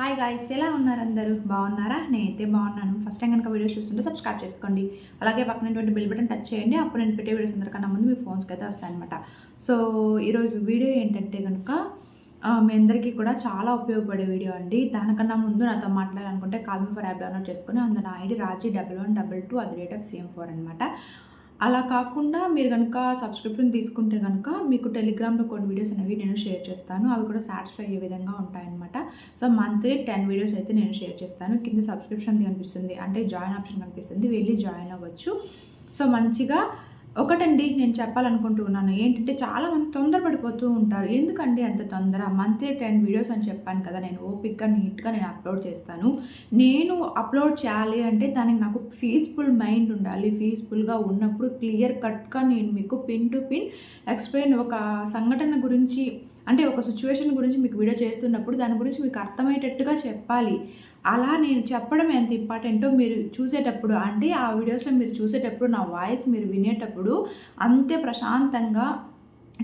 Hi guys ఎలా ఉన్నారు అందరూ? బాగున్నారా? నేనైతే బాగున్నాను. ఫస్ట్ టైం కనుక వీడియోస్ చూస్తుంటే సబ్స్క్రైబ్ చేసుకోండి. అలాగే పక్కనటువంటి బెల్ బటన్ టచ్ చేయండి. అప్పుడు నేను పెట్టే వీడియోస్ అందరికన్నా ముందు మీ ఫోన్స్కి అయితే వస్తాయన్నమాట. సో ఈరోజు వీడియో ఏంటంటే కనుక మీ అందరికీ కూడా చాలా ఉపయోగపడే వీడియో అండి. దానికన్నా ముందు నాతో మాట్లాడాలనుకుంటే call me for app download చేసుకుని అందులో నా ID Raji double one double two అది రేట్ ఆఫ్ సీఎం ఫోర్ అనమాట అలా కాకుండా మీరు కనుక సబ్స్క్రిప్షన్ తీసుకుంటే కనుక మీకు టెలిగ్రామ్లో కొన్ని వీడియోస్ అనేవి నేను షేర్ చేస్తాను. అవి కూడా సాటిస్ఫై అయ్యే విధంగా ఉంటాయన్నమాట. సో మంత్లీ టెన్ వీడియోస్ అయితే నేను షేర్ చేస్తాను. కింద సబ్స్క్రిప్షన్ కనిపిస్తుంది. అంటే జాయిన్ ఆప్షన్ కనిపిస్తుంది. వెళ్ళి జాయిన్ అవ్వచ్చు. సో మంచిగా ఒకటండి నేను చెప్పాలనుకుంటూ ఉన్నాను. ఏంటంటే చాలా మంది తొందరపడిపోతూ ఉంటారు. ఎందుకండి అంత తొందర? మంత్లీ టెన్ వీడియోస్ అని చెప్పాను కదా నేను ఓపిక్గా నీట్గా నేను అప్లోడ్ చేస్తాను. నేను అప్లోడ్ చేయాలి అంటే దానికి నాకు పీస్ఫుల్ మైండ్ ఉండాలి. పీస్ఫుల్గా ఉన్నప్పుడు క్లియర్ కట్గా నేను మీకు పిన్ టు పిన్ ఎక్స్ప్లెయిన్ ఒక సంఘటన గురించి అంటే ఒక సిచ్యువేషన్ గురించి మీకు వీడియో చేస్తున్నప్పుడు దాని గురించి మీకు అర్థమయ్యేటట్టుగా చెప్పాలి. అలా నేను చెప్పడం ఎంత ఇంపార్టెంటో మీరు చూసేటప్పుడు అంటే ఆ వీడియోస్లో మీరు చూసేటప్పుడు నా వాయిస్ మీరు వినేటప్పుడు అంతే ప్రశాంతంగా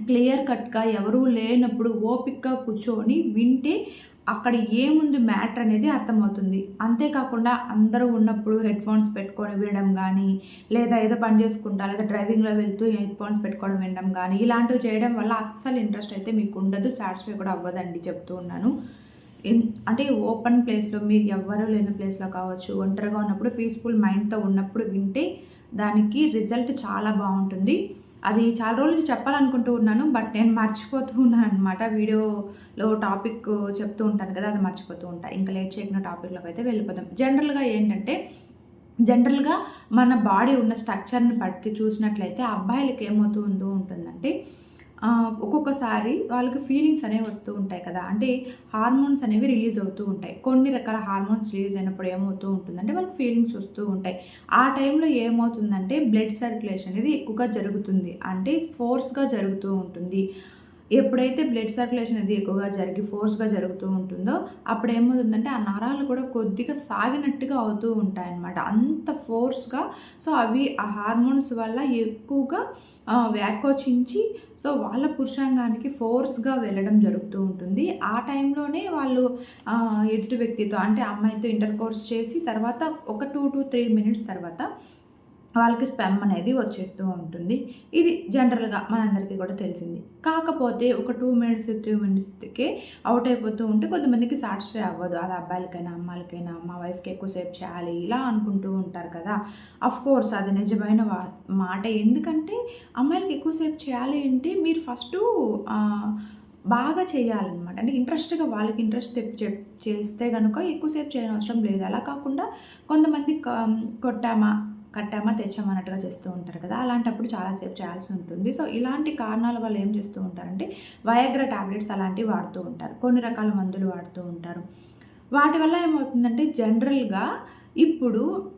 క్లియర్ కట్గా ఎవరూ లేనప్పుడు ఓపిక్గా కూర్చొని వింటే అక్కడ ఏముంది మ్యాటర్ అనేది అర్థమవుతుంది. అంతేకాకుండా అందరూ ఉన్నప్పుడు హెడ్ ఫోన్స్ పెట్టుకొని వినడం కానీ లేదా ఏదో పని చేసుకుంటా లేదా డ్రైవింగ్లో వెళ్తూ హెడ్ ఫోన్స్ పెట్టుకోవడం వినడం కానీ ఇలాంటివి చేయడం వల్ల అస్సలు ఇంట్రెస్ట్ అయితే మీకు ఉండదు సాటిస్ఫై కూడా అవ్వదండి చెప్తూ ఉన్నాను. అంటే ఓపెన్ ప్లేస్లో మీరు ఎవ్వరూ లేని ప్లేస్లో కావచ్చు ఒంటరిగా ఉన్నప్పుడు పీస్ఫుల్ మైండ్తో ఉన్నప్పుడు వింటే దానికి రిజల్ట్ చాలా బాగుంటుంది. అది చాలా రోజులు చెప్పాలనుకుంటూ ఉన్నాను బట్ నేను మర్చిపోతూ ఉన్నాను అనమాట వీడియోలో టాపిక్ చెప్తూ ఉంటాను కదా అది మర్చిపోతూ ఉంటాను ఇంకా లేట్ చేయకుండా టాపిక్లోకి అయితే వెళ్ళిపోదాం. జనరల్గా ఏంటంటే జనరల్గా మన బాడీ ఉన్న స్ట్రక్చర్ని బట్టి చూసినట్లయితే అబ్బాయిలకి ఏమవుతూ ఉందో ఉంటుందంటే ఒక్కొక్కసారి వాళ్ళకి ఫీలింగ్స్ అనేవి వస్తూ ఉంటాయి కదా. అంటే హార్మోన్స్ అనేవి రిలీజ్ అవుతూ ఉంటాయి. కొన్ని రకాల హార్మోన్స్ రిలీజ్ అయినప్పుడు ఏమవుతూ ఉంటుందంటే వాళ్ళకి ఫీలింగ్స్ వస్తూ ఉంటాయి. ఆ టైంలో ఏమవుతుందంటే బ్లడ్ సర్క్యులేషన్ అనేది ఎక్కువగా జరుగుతుంది. అంటే ఫోర్స్గా జరుగుతూ ఉంటుంది. ఎప్పుడైతే బ్లడ్ సర్క్యులేషన్ అనేది ఎక్కువగా జరిగి ఫోర్స్గా జరుగుతూ ఉంటుందో అప్పుడు ఏమవుతుందంటే ఆ నరాలు కూడా కొద్దిగా సాగినట్టుగా అవుతూ ఉంటాయి అన్నమాట అంత ఫోర్స్గా సో అవి ఆ హార్మోన్స్ వల్ల ఎక్కువగా వ్యాకోచించి సో వాళ్ళ పురుషాంగానికి ఫోర్స్గా వెళ్ళడం జరుగుతూ ఉంటుంది. ఆ టైంలోనే వాళ్ళు ఎదుటి వ్యక్తితో అంటే అమ్మాయితో ఇంటర్ కోర్స్ చేసి తర్వాత ఒక టూ టు త్రీ మినిట్స్ తర్వాత వాళ్ళకి స్పెమ్ అనేది వచ్చేస్తూ ఉంటుంది. ఇది జనరల్గా మనందరికీ కూడా తెలిసింది. కాకపోతే ఒక టూ మినిట్స్ త్రీ మినిట్స్కే అవుట్ అయిపోతూ ఉంటే కొంతమందికి సాటిస్ఫై అవ్వదు. అది అబ్బాయిలకైనా అమ్మాయిలకైనా మా వైఫ్కి ఎక్కువసేపు చేయాలి ఇలా అనుకుంటూ ఉంటారు కదా! అఫ్ కోర్స్ అది నిజమైన వా- మాట. ఎందుకంటే అమ్మాయిలకి ఎక్కువసేపు చేయాలి అంటే మీరు ఫస్ట్ బాగా చేయాలన్నమాట. అంటే ఇంట్రెస్ట్గా వాళ్ళకి ఇంట్రెస్ట్ తెప్పి చెప్- చేస్తే కనుక ఎక్కువసేపు చేయనవసరం లేదు. అలా కాకుండా కొంతమంది క- కొట్టామా కట్టామా తెచ్చామన్నట్టుగా చేస్తూ ఉంటారు కదా. అలాంటప్పుడు చాలాసేపు చేయాల్సి ఉంటుంది. సో ఇలాంటి కారణాల వల్ల ఏం చేస్తూ ఉంటారంటే వయాగ్రా టాబ్లెట్స్ అలాంటివి వాడుతూ ఉంటారు. కొన్ని రకాల మందులు వాడుతూ ఉంటారు. వాటి వల్ల ఏమవుతుందంటే జనరల్గా ఇప్పుడు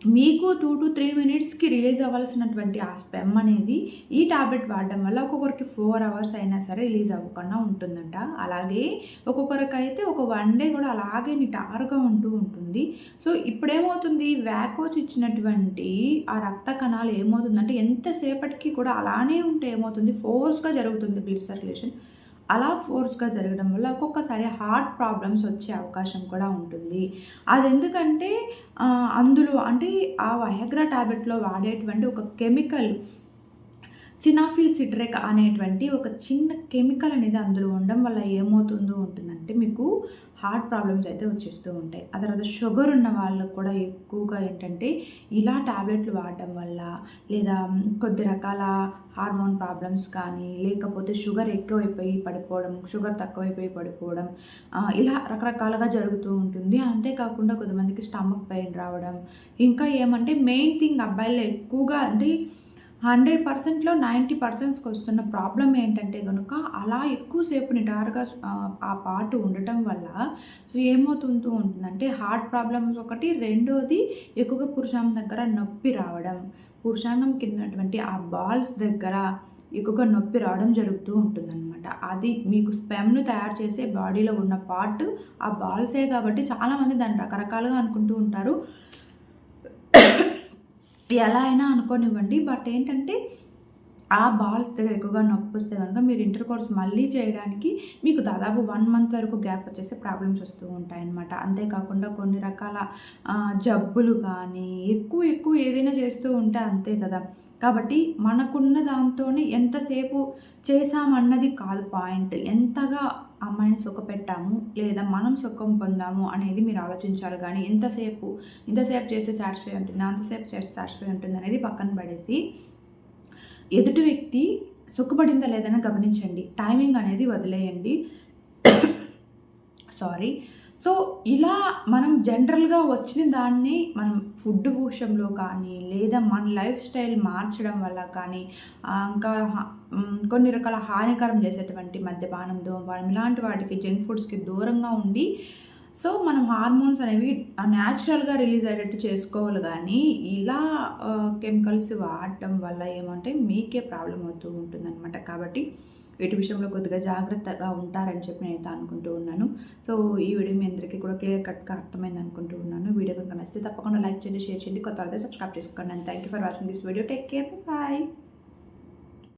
మీకు టూ టు త్రీ మినిట్స్కి రిలీజ్ అవ్వాల్సినటువంటి ఆ స్పెమ్ అనేది ఈ టాబ్లెట్ వాడడం వల్ల ఒక్కొక్కరికి ఫోర్ అవర్స్ అయినా సరే రిలీజ్ అవ్వకుండా ఉంటుందంట. అలాగే ఒక్కొక్కరికి అయితే ఒక వన్ డే కూడా అలాగే నిటారుగా ఉంటూ ఉంటుంది. సో ఇప్పుడేమవుతుంది? వ్యాకోచ్ ఇచ్చినటువంటి ఆ రక్త కణాలు ఏమవుతుందంటే ఎంతసేపటికి కూడా అలానే ఉంటే ఏమవుతుంది? ఫోర్స్గా జరుగుతుంది బ్లడ్ సర్క్యులేషన్ అలా ఫోర్స్గా జరగడం వల్ల ఒక్కొక్కసారి హార్ట్ ప్రాబ్లమ్స్ వచ్చే అవకాశం కూడా ఉంటుంది. అది ఎందుకంటే అందులో అంటే ఆ వయగ్రా టాబ్లెట్లో వాడేటువంటి ఒక కెమికల్ సినాఫిల్ సిట్రేక్ అనేటువంటి ఒక చిన్న కెమికల్ అనేది అందులో ఉండడం వల్ల ఏమవుతుందో ఉంటుందంటే మీకు హార్ట్ ప్రాబ్లమ్స్ అయితే వచ్చేస్తూ ఉంటాయి. ఆ తర్వాత షుగర్ ఉన్న వాళ్ళకు కూడా ఎక్కువగా ఏంటంటే ఇలా టాబ్లెట్లు వాడడం వల్ల లేదా కొద్ది రకాల హార్మోన్ ప్రాబ్లమ్స్ కానీ లేకపోతే షుగర్ ఎక్కువైపోయి పడిపోవడం షుగర్ తక్కువైపోయి పడిపోవడం ఇలా రకరకాలుగా జరుగుతూ ఉంటుంది. అంతేకాకుండా కొంతమందికి స్టమక్ పెయిన్ రావడం ఇంకా ఏమంటే మెయిన్ థింగ్ అబ్బాయిల్లో ఎక్కువగా అంటే హండ్రెడ్ పర్సెంట్లో నైంటీ పర్సెంట్స్కి వస్తున్న ప్రాబ్లం ఏంటంటే కనుక అలా ఎక్కువసేపు నిటారుగా ఆ, పాటు ఉండటం వల్ల సో ఏమవుతుంటూ ఉంటుందంటే హార్ట్ ప్రాబ్లమ్స్ ఒకటి రెండోది ఎక్కువగా పురుషాంగం దగ్గర నొప్పి రావడం. పురుషాంగం కిందటువంటి ఆ బాల్స్ దగ్గర ఎక్కువగా నొప్పి రావడం జరుగుతూ ఉంటుందన్నమాట. అది మీకు స్పెమ్ను తయారు చేసే బాడీలో ఉన్న పార్ట్ ఆ బాల్సే కాబట్టి చాలామంది దాన్ని రకరకాలుగా అనుకుంటూ ఉంటారు. ఎలా అయినా అనుకోనివ్వండి. బట్ ఏంటంటే ఆ బాల్స్ దగ్గర ఎక్కువగా నొప్పి వస్తే కనుక మీరు ఇంటర్ కోర్స్ మళ్ళీ చేయడానికి మీకు దాదాపు వన్ మంత్ వరకు గ్యాప్ వచ్చేసి ప్రాబ్లమ్స్ వస్తూ ఉంటాయన్నమాట. అంతేకాకుండా కొన్ని రకాల జబ్బులు కానీ ఎక్కువ ఎక్కువ ఏదైనా చేస్తూ ఉంటే అంతే కదా. కాబట్టి మనకున్న దాంతోనే ఎంతసేపు చేశామన్నది కాదు పాయింట్. ఎంతగా అమ్మాయిని సుఖపెట్టాము లేదా మనం సుఖం పొందాము అనేది మీరు ఆలోచించాలి కానీ ఎంతసేపు ఇంతసేపు చేస్తే సాటిస్ఫై ఉంటుంది అంతసేపు చేస్తే సాటిస్ఫై ఉంటుంది అనేది పక్కన పడేసి ఎదుటి వ్యక్తి సుఖపడిందా లేదని గమనించండి. టైమింగ్ అనేది వదిలేయండి. సారీ సో ఇలా మనం జనరల్గా వచ్చిన దాన్ని మనం ఫుడ్ విషయంలో కానీ లేదా మన లైఫ్ స్టైల్ మార్చడం వల్ల కానీ ఇంకా కొన్ని రకాల హానికరం చేసేటువంటి మద్యపానం ధూమపానం ఇలాంటి వాటికి జంక్ ఫుడ్స్కి దూరంగా ఉండి సో మనం హార్మోన్స్ అనేవి న్యాచురల్గా రిలీజ్ అయ్యేటట్టు చేసుకోవాలి కానీ ఇలా కెమికల్స్ వాడటం వల్ల ఏమంటే మీకే ప్రాబ్లం అవుతూ ఉంటుందన్నమాట. కాబట్టి వీటి విషయంలో కొద్దిగా జాగ్రత్తగా ఉంటారని చెప్పి నేనైతే అనుకుంటూ ఉన్నాను. సో ఈ వీడియో మీ అందరికీ కూడా క్లియర్ కట్గా అర్థమైంది అనుకుంటూ ఉన్నాను. వీడియో కనుక నచ్చితే తప్పకుండా లైక్ చేయండి షేర్ చేయండి కొత్త వాళ్ళతో సబ్స్క్రైబ్ చేసుకోండి. And thank you for watching this video. Take care. Bye.